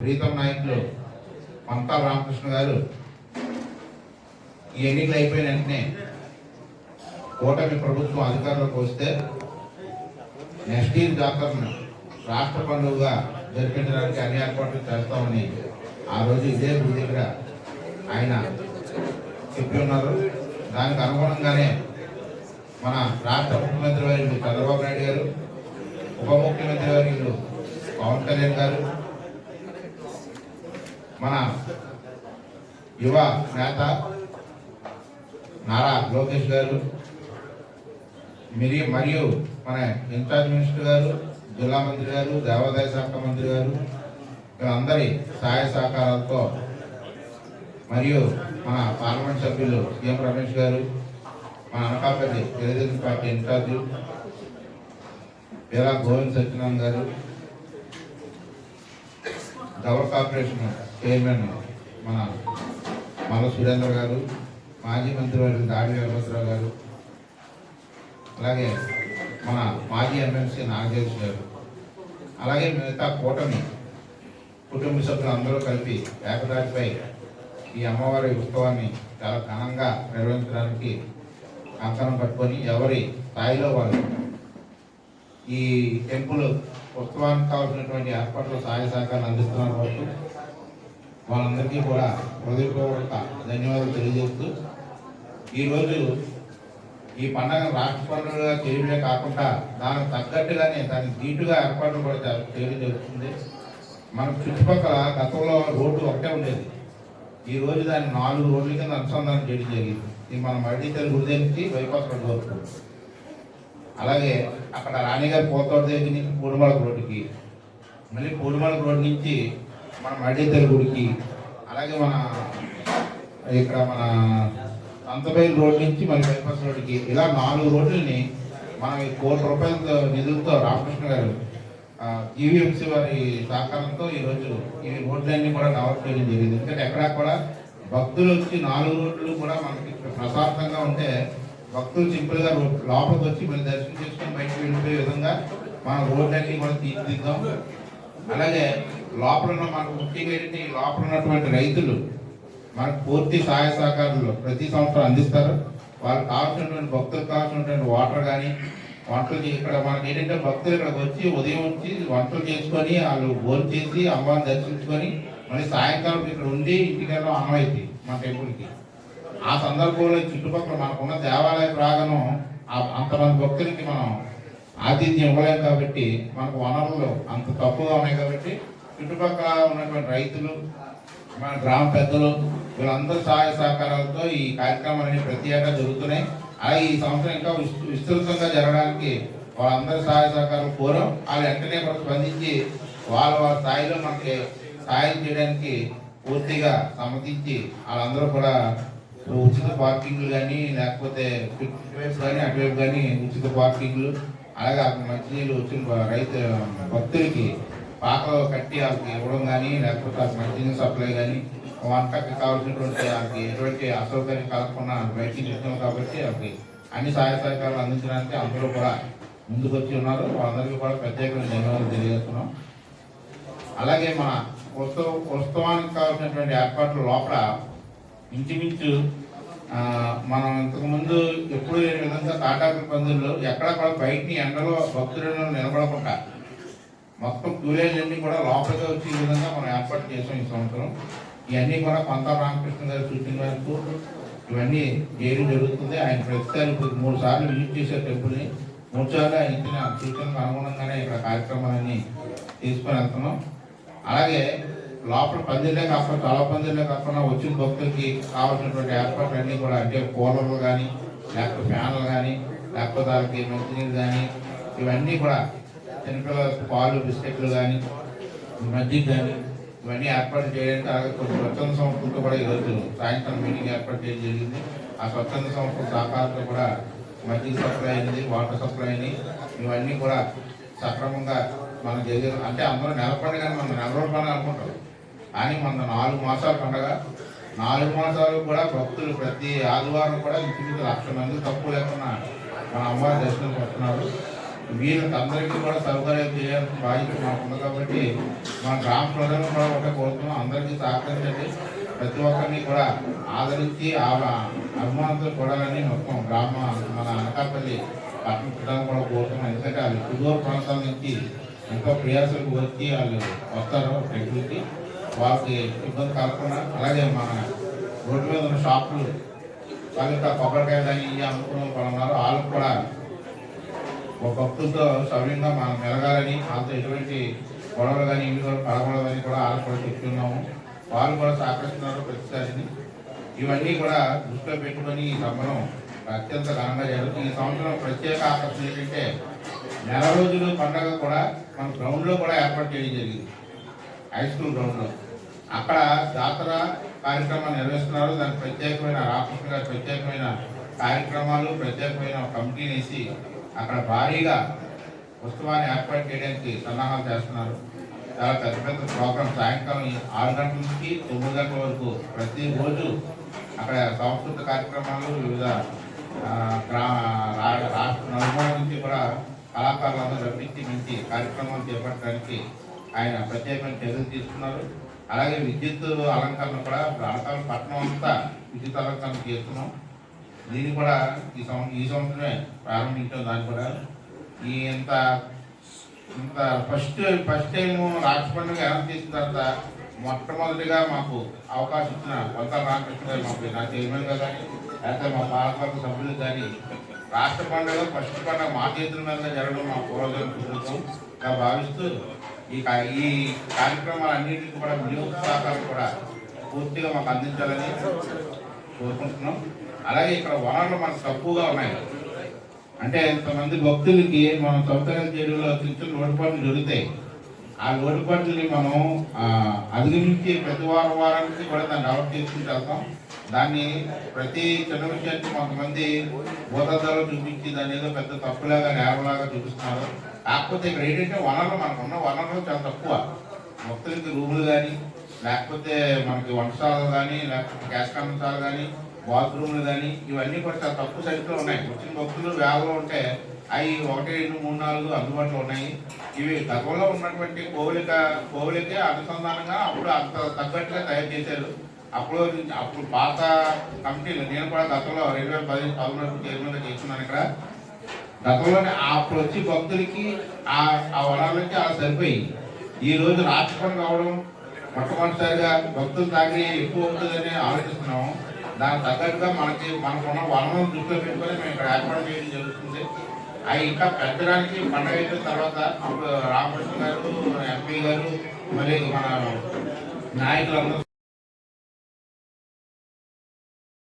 ప్రీతం నాయకులు మమతా రామకృష్ణ గారు ఈ ఎన్నికలు అయిపోయిన వెంటనే కూటమి ప్రభుత్వం అధికారంలోకి వస్తే నెక్స్ట్ ఇయర్ జాతరను రాష్ట్ర పండుగగా జరిపించడానికి అన్ని ఏర్పాట్లు చేస్తామని ఆ రోజు ఇదే గుడి దగ్గర ఆయన చెప్పి ఉన్నారు. దానికి అనుగుణంగానే మన రాష్ట్ర ముఖ్యమంత్రి వారి చంద్రబాబు నాయుడు గారు ఉప ముఖ్యమంత్రి వారి పవన్ కళ్యాణ్ గారు మన యువ నేత నారా లోకేష్ గారు మిరి మరియు మన ఇన్ఛార్జ్ మినిస్టర్ గారు జిల్లా మంత్రి గారు దేవాదాయ శాఖ మంత్రి గారు వీళ్ళందరి సహాయ సహకారాలతో మరియు మన పార్లమెంట్ సభ్యులు సీఎం రమేష్ గారు మన అనకాపల్లి తెలుగుదేశం పార్టీ ఇన్ఛార్జి వీరా గోవింద్ సత్యనారాయణ గారు గవర్ కార్పొరేషన్ చైర్మన్ మన మల్ల సురేంద్ర గారు మాజీ మంత్రి వారి దాడి వీరభద్రరావు గారు అలాగే మన మాజీ ఎమ్మెల్సీ నాగేష్ గారు అలాగే మిగతా కూటమి కుటుంబ సభ్యులు అందరూ కలిపి ఏకదాటిపై ఈ అమ్మవారి ఉత్సవాన్ని చాలా ఘనంగా నిర్వహించడానికి కంకణం పట్టుకొని ఎవరి స్థాయిలో వాళ్ళు ఈ టెంపుల్ ఉత్సవానికి కావాల్సినటువంటి ఏర్పాట్లు సహాయ సహకారాలు అందిస్తున్నారు కాబట్టి వాళ్ళందరికీ కూడా హృదయపూర్వక ధన్యవాదాలు తెలియజేస్తూ ఈరోజు ఈ పండగ రాష్ట్ర పండుగగా చేయడమే కాకుండా దానికి తగ్గట్టుగానే దానికి దీటుగా ఏర్పాట్లు కూడా తెలియజేస్తుంది చేయడం జరుగుతుంది. మన చుట్టుపక్కల గతంలో రోడ్డు ఒకటే ఉండేది. ఈ రోజు దాన్ని నాలుగు రోడ్ల కింద అనుసంధానం చేయడం జరిగింది. ఇది మన మల్టీ తెలుగు గుడి దగ్గర బైపాస్ రోడ్డు వరకు. అలాగే అక్కడ రాణిగారి పోతోట దగ్గర నుంచి పూడిమల రోడ్డుకి మళ్ళీ పూడిమల రోడ్ నుంచి మన మడితల గుడికి అలాగే మన ఇక్కడ మన అంతపేరు రోడ్ నుంచి మన బైపాస్ రోడ్డుకి ఇలా నాలుగు రోడ్లని మనం కోటి రూపాయల నిధులతో రామకృష్ణ గారు జీవీఎంసీ వారి సహకారంతో ఈరోజు ఈ రోడ్లన్నీ కూడా డెవలప్ చేయడం జరిగింది. ఎందుకంటే ఎక్కడా కూడా భక్తులు వచ్చి నాలుగు రోడ్లు కూడా మనకి ప్రశాంతంగా ఉంటే భక్తులు సింపుల్గా లోపలికి వచ్చి మళ్ళీ దర్శనం చేసుకొని బయటకు వెళ్ళిపోయే విధంగా మన రోడ్లన్నీ కూడా తీర్చిదిద్దాం. అలాగే లోపల ఉన్న మనకు ముఖ్యంగా ఏంటంటే లోపల ఉన్నటువంటి రైతులు మనకు పూర్తి సహాయ సహకారాలు ప్రతి సంవత్సరం అందిస్తారు. వాళ్ళకి కావాల్సినటువంటి భక్తులకు కావాల్సినటువంటి వాటర్ కానీ వంటలు ఇక్కడ మనకి ఏంటంటే భక్తులు ఇక్కడికి వచ్చి ఉదయం వచ్చి వంటలు చేసుకొని వాళ్ళు భోజనం చేసి అమ్మవారిని దర్శించుకొని మళ్ళీ సాయంకాలం ఇక్కడ ఉండి ఇంటికెళ్ళడం వెళ్ళడం అన్నమైంది మా టెంపుల్కి. ఆ సందర్భంలో చుట్టుపక్కల మనకున్న దేవాలయ ప్రాంగణం అంతమంది భక్తులకి మనం ఆతిథ్యం ఇవ్వలేం కాబట్టి మనకు వనరులు అంత తక్కువగా ఉన్నాయి కాబట్టి చుట్టుపక్కల ఉన్నటువంటి రైతులు మన గ్రామ పెద్దలు వీళ్ళందరూ సహాయ సహకారాలతో ఈ కార్యక్రమాలన్నీ ప్రతి ఏటా జరుగుతున్నాయి. అలాగే ఈ సంవత్సరం ఇంకా విస్తృతంగా జరగడానికి వాళ్ళందరి సహాయ సహకారాలు కోరం. వాళ్ళు వెంటనే కూడా స్పందించి వాళ్ళ వాళ్ళ స్థాయిలో మనకి సహాయం చేయడానికి పూర్తిగా సమ్మతించి వాళ్ళందరూ కూడా ఉచిత పార్కింగ్లు కానీ లేకపోతే ఇటువైపు కానీ అటువైపు కానీ ఉచిత పార్కింగ్లు అలాగే అక్కడ మంచినీళ్ళు వచ్చిన రైతు భక్తులకి పాక కట్టి వాళ్ళకి ఇవ్వడం కానీ లేకపోతే వాళ్ళకి మంచినీళ్ళు సప్లై కానీ వంటకి కావాల్సినటువంటి వాళ్ళకి ఎటువంటి అసౌకర్యం కలగకుండా బయటికి చేస్తాం కాబట్టి వాళ్ళకి అన్ని సహాయ సహకారాలు అందించడానికి అందరూ కూడా ముందుకొచ్చి ఉన్నారు. వాళ్ళందరికీ కూడా ప్రత్యేకమైన ధన్యవాదాలు తెలియజేస్తున్నాం. అలాగే మన ఉత్సవ ఉత్సవానికి కావాల్సినటువంటి ఏర్పాట్లు లోపల ఇంచుమించు మనం ఇంతకుముందు ఎప్పుడు లేని విధంగా తాటాకుల పందుల్లో ఎక్కడ కూడా బయటని ఎండలో భక్తులను నిలబడకుండా మొత్తం కూలీలన్నీ కూడా లోపలికి వచ్చే విధంగా మనం ఏర్పాటు చేసాం ఈ సంవత్సరం. ఇవన్నీ కూడా కొంత రామకృష్ణ గారి సూచన వరకు ఇవన్నీ చేయడం జరుగుతుంది? ఆయన ప్రతిసారి ఇప్పుడు మూడు సార్లు విజిట్ చేసే టెంపుల్ని మూడు సార్లు ఆయన ఇచ్చిన సూచనకు అనుగుణంగానే ఇక్కడ కార్యక్రమాలన్నీ తీసుకొని వెళ్తున్నాం. అలాగే లోపల పందిర్లే కాకుండా చాలా పందిర్లే కాకుండా వచ్చిన భక్తులకి కావాల్సినటువంటి ఏర్పాట్లు అన్నీ కూడా అంటే కూలర్లు కానీ లేకపోతే ఫ్యాన్లు కానీ లేకపోతే వాళ్ళకి మంచినీళ్ళు కానీ ఇవన్నీ కూడా చిన్నపిల్లలకు పాలు బిస్కెట్లు కానీ మజ్జిగ కానీ ఇవన్నీ ఏర్పాటు చేయడానికి అలాగే కొన్ని స్వచ్ఛంద సంస్థలతో కూడా ఈరోజు సాయంత్రం మీటింగ్ ఏర్పాటు చేయడం జరిగింది. ఆ స్వచ్ఛంద సంస్థల సహకారంతో కూడా మజ్జిగ సప్లై అయింది వాటర్ సప్లై అయినది ఇవన్నీ కూడా సక్రమంగా మనం జరిగే అంటే అందరూ నెల పండుగ మనం నెల రోజుల పండుగ అనుకుంటాం. కానీ మన నాలుగు మాసాల పండగ. నాలుగు మాసాలు కూడా భక్తులు ప్రతి ఆదివారం కూడా ఇంచుమించు లక్ష మంది తక్కువ లేకుండా మన అమ్మవారి దర్శనం వస్తున్నారు వీళ్ళకి అందరికీ కూడా సౌకర్యం చేయాల్సిన బాధ్యత మాకు ఉంది కాబట్టి మన గ్రామ ప్రజలను కూడా ఒకటే కోరుతున్నాం. అందరికీ సహకరించండి. ప్రతి ఒక్కరిని కూడా ఆదరించి ఆ కూడాలని మొత్తం గ్రామ మన అనకాపల్లి పట్టణ ప్రజలను కూడా కోరుతున్నాం. ఎందుకంటే వాళ్ళు సుదూర ప్రాంతాల నుంచి ఎంతో ప్రయాసాలకు వచ్చి వాళ్ళు వస్తారు. ప్రకృతి వాళ్ళకి ఇబ్బంది కలగకుండా అలాగే మన రోడ్డు మీద ఉన్న షాపులు వాళ్ళకి కొబ్బరికాయ కానీ ఇవి అమ్ముకున్న వాళ్ళు ఉన్నారు. వాళ్ళకు కూడా ఒక భక్తులతో సవ్యంగా మనం మెలగాలని వాళ్ళతో ఎటువంటి గొడవలు కానీ ఇవి కూడా పడకూడదని కూడా వాళ్ళకు కూడా చెప్తున్నాము వాళ్ళు కూడా సహకరిస్తున్నారు ప్రతిసారిని. ఇవన్నీ కూడా దృష్టిలో పెట్టుకొని ఈ సంబరం అత్యంత ఘనంగా జరుగుతుంది. ఈ సంవత్సరం ప్రత్యేక ఆకర్షణ ఏంటంటే నెల రోజులు పండగ కూడా మన గ్రౌండ్లో కూడా ఏర్పాటు చేయడం జరిగింది. హై స్కూల్ గ్రౌండ్లో. అక్కడ జాతర కార్యక్రమాలు నిర్వహిస్తున్నారు. దానికి ప్రత్యేకమైన రామకృష్ణ గారి ప్రత్యేకమైన కార్యక్రమాలు ప్రత్యేకమైన కమిటీని వేసి అక్కడ భారీగా ఉత్సవాన్ని ఏర్పాటు చేయడానికి సన్నాహాలు చేస్తున్నారు. చాలా పెద్ద పెద్ద ప్రోగ్రామ్ సాయంకాలం ఆరు గంటల నుంచి తొమ్మిది గంటల వరకు ప్రతిరోజు అక్కడ సాంస్కృతిక కార్యక్రమాలు వివిధ రాష్ట్ర నలుమూల నుంచి కూడా కళాకారులందరూ రప్పించి మంచి కార్యక్రమాలు చేపట్టడానికి ఆయన ప్రత్యేకమైన చర్యలు తీసుకున్నారు. అలాగే విద్యుత్ అలంకరణ కూడా ప్రాంతాలు పట్టణం అంతా విద్యుత్ అలంకరణ చేస్తున్నాం. దీన్ని కూడా ఈ సంవత్సరం ఈ సంవత్సరమే ప్రారంభించాం దాన్ని కూడా. ఈ ఇంత ఇంత ఫస్ట్ ఫస్ట్ టైం రాష్ట్ర పండుగ ఎలా చేసిన తర్వాత మొట్టమొదటిగా మాకు అవకాశం ఇచ్చిన వంతల రామకృష్ణ గారు మాకు నా చైర్మన్గా కానీ లేకపోతే మా పాలకవర్గ సభ్యులు కానీ రాష్ట్ర పండుగ ఫస్ట్ పండుగ మా చేతుల మీద జరగడం మా పూర్వజన భావిస్తూ ఈ ఈ కార్యక్రమాలన్నింటికి కూడా వినియోగ సహకారం కూడా పూర్తిగా మాకు అందించాలని కోరుకుంటున్నాం. అలాగే ఇక్కడ వనరులు మనకు తక్కువగా ఉన్నాయి. అంటే ఇంతమంది భక్తులకి మనం సౌకర్యం చేయడంలో చిన్న లోటుపాట్లు జరుగుతాయి. ఆ లోటుపాట్లని మనం అధిగమించి ప్రతి వారం వారానికి కూడా దాన్ని డెవలప్ చేసుకుంటూ వెళ్తాం. దాన్ని ప్రతి చిన్న కొంతమంది భూతద్దాలు చూపించి దాని ఏదో పెద్ద తప్పులాగా నేరలాగా చూపిస్తున్నారు. కాకపోతే ఇక్కడ ఏంటంటే వనరులు మనకు ఉన్న వనరులు చాలా తక్కువ. భక్తులకి రూములు కానీ లేకపోతే మనకి వంటశాలలు కానీ లేకపోతే గ్యాస్ కర్మశాలలు కానీ బాత్రూమ్లు కానీ ఇవన్నీ కూడా చాలా తక్కువ సైజులో ఉన్నాయి. వచ్చిన భక్తులు వేలలో ఉంటే అవి ఒకటి రెండు మూడు నాలుగు అందుబాటులో ఉన్నాయి. ఇవి గతంలో ఉన్నటువంటి కోవిలిక కోవిలికి అనుసంధానంగా అప్పుడు అంత తగ్గట్టుగా తయారు చేశారు. అప్పుడు అప్పుడు పాత కమిటీలు నేను కూడా గతంలో రెండు వేల పదిహేను పదమూడు చైర్మన్గా చేస్తున్నాను ఇక్కడ. గతంలోనే అప్పుడు వచ్చి భక్తులకి ఆ ఆ వనాలకి అలా సరిపోయి. ఈ రోజు రాష్ట్రం కావడం మొట్టమొదటిసారిగా భక్తులు తాగి ఎక్కువ ఉంటుందని ఆలోచిస్తున్నాము. దానికి తగ్గట్టుగా మనకి మనకున్న వనరులను దృష్టిలో పెట్టుకొని మేము ఇక్కడ ఏర్పాటు చేయడం జరుగుతుంది. అవి ఇంకా పెంచడానికి పండగ అయిపోయిన తర్వాత అప్పుడు రామకృష్ణ గారు ఎంపీ గారు మరి మన నాయకులందరూ